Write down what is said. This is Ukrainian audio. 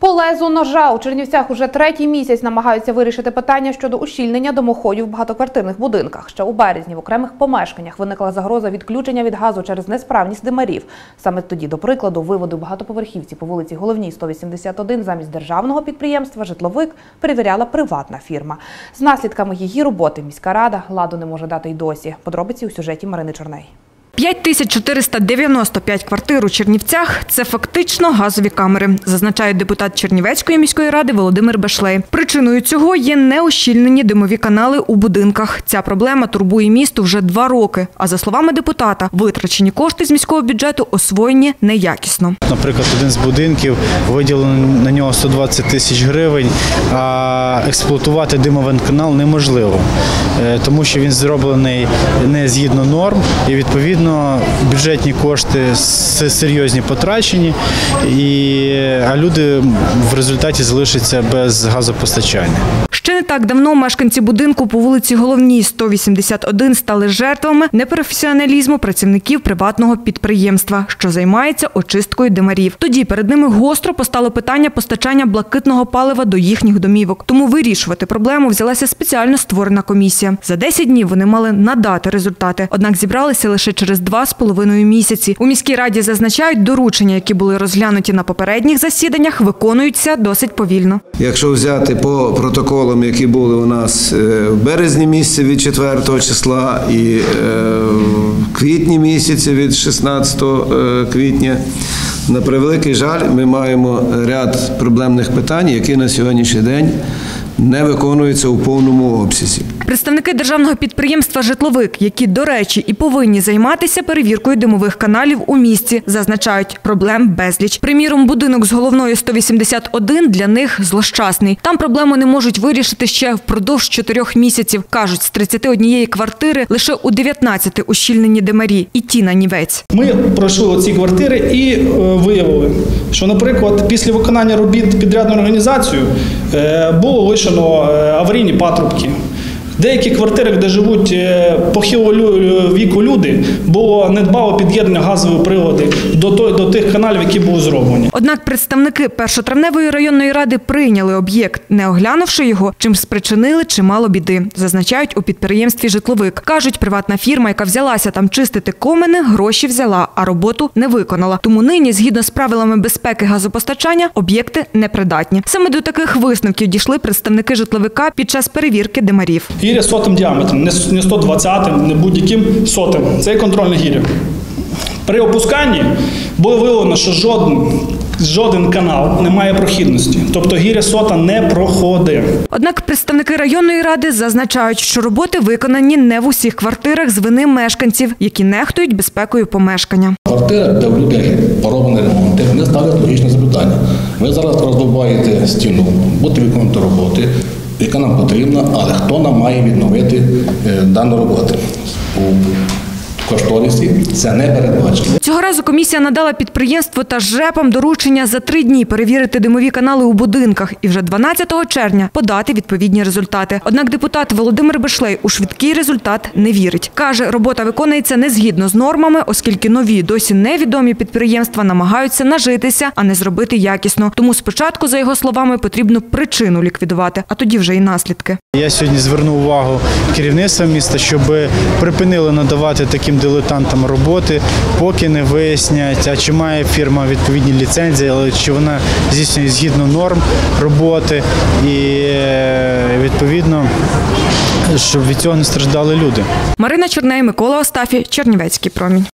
По лезу ножа у Чернівцях уже третій місяць намагаються вирішити питання щодо ущільнення домоходів в багатоквартирних будинках. Ще у березні в окремих помешканнях виникла загроза відключення від газу через несправність димарів. Саме тоді, до прикладу, виводу багатоповерхівці по вулиці Головній 181 замість державного підприємства «Житловик» перевіряла приватна фірма. З наслідками її роботи міська рада ладу не може дати й досі. Подробиці у сюжеті Марини Чорней. 5495 квартир у Чернівцях – це фактично газові камери, зазначає депутат Чернівецької міської ради Володимир Бешлей. Причиною цього є неощільнені димові канали у будинках. Ця проблема турбує місто вже два роки. А за словами депутата, витрачені кошти з міського бюджету освоєні неякісно. Наприклад, один з будинків виділено на нього 120 тисяч гривень, а експлуатувати димовий канал неможливо, е, тому що він зроблений не згідно норм, і відповідно бюджетні кошти серйозні потрачені, і, а люди в результаті залишаться без газопостачання. Ще не так давно мешканці будинку по вулиці Головній 181 стали жертвами непрофесіоналізму працівників приватного підприємства, що займається очисткою димарів. Тоді перед ними гостро постало питання постачання блакитного палива до їхніх домівок. Тому вирішувати проблему взялася спеціально створена комісія. За 10 днів вони мали надати результати, однак зібралися лише через два з половиною місяці. У міській раді зазначають, доручення, які були розглянуті на попередніх засіданнях, виконуються досить повільно. Якщо взяти по протоколам, які були у нас е, в березні місяці від 4 числа і е, в квітні місяці від 16 е, квітня, на превеликий жаль, ми маємо ряд проблемних питань, які на сьогоднішній день не виконуються у повному обсязі. Представники державного підприємства Житловик, які, до речі, і повинні займатися перевіркою димових каналів у місті, зазначають проблем безліч. Приміром, будинок з головною 181 для них злощасний. Там проблему не можуть вирішити ще впродовж чотирьох місяців. кажуть, з 31 квартири лише у 19 ущільнені димарі, і ті на нівець. Ми пройшли оці квартири і е, виявили, що, наприклад, після виконання робіт підрядною організацією е, було лишено е, аварійні патрубки. Деякі квартири, де живуть е, похилого віку люди, було недбало під'єднання газової прилади до, той- до тих каналів, які були зроблені. Однак представники першотравневої районної ради прийняли об'єкт, не оглянувши його, чим спричинили чимало біди. Зазначають у підприємстві житловик. кажуть, приватна фірма, яка взялася там чистити комини, гроші взяла, а роботу не виконала. Тому нині, згідно з правилами безпеки газопостачання, об'єкти непридатні. Саме до таких висновків дійшли представники житловика під час перевірки димарів. Гіря сотим діаметром, не с- не 120, не будь-яким сотим. Це є контрольне гіря. При опусканні було виявлено, що жоден, жоден канал не має прохідності. Тобто гіря сота не проходить. Однак представники районної ради зазначають, що роботи виконані не в усіх квартирах з вини мешканців, які нехтують безпекою помешкання. Квартира, де в людей пороблені ремонти, вони ставлять логічне запитання. Ви зараз роздобуваєте стіну, будете виконувати роботи, яка нам потрібна, але хто нам має відновити е, дану роботу? Кошторисі це не передбачено. Цього разу комісія надала підприємству та ЖЕПам доручення за три дні перевірити димові канали у будинках і вже 12 червня подати відповідні результати. Однак депутат Володимир Бешлей у швидкий результат не вірить. Каже, робота виконується не згідно з нормами, оскільки нові досі невідомі підприємства намагаються нажитися, а не зробити якісно. Тому спочатку, за його словами, потрібно причину ліквідувати, а тоді вже й наслідки. Я сьогодні звернув увагу керівництва міста, щоб припинили надавати таким дилетантам роботи, поки не вияснять, а чи має фірма відповідні ліцензії, але чи вона здійснює згідно норм роботи і е, відповідно, щоб від цього не страждали люди. Марина Чорней, Микола Остафі, Чернівецький промінь.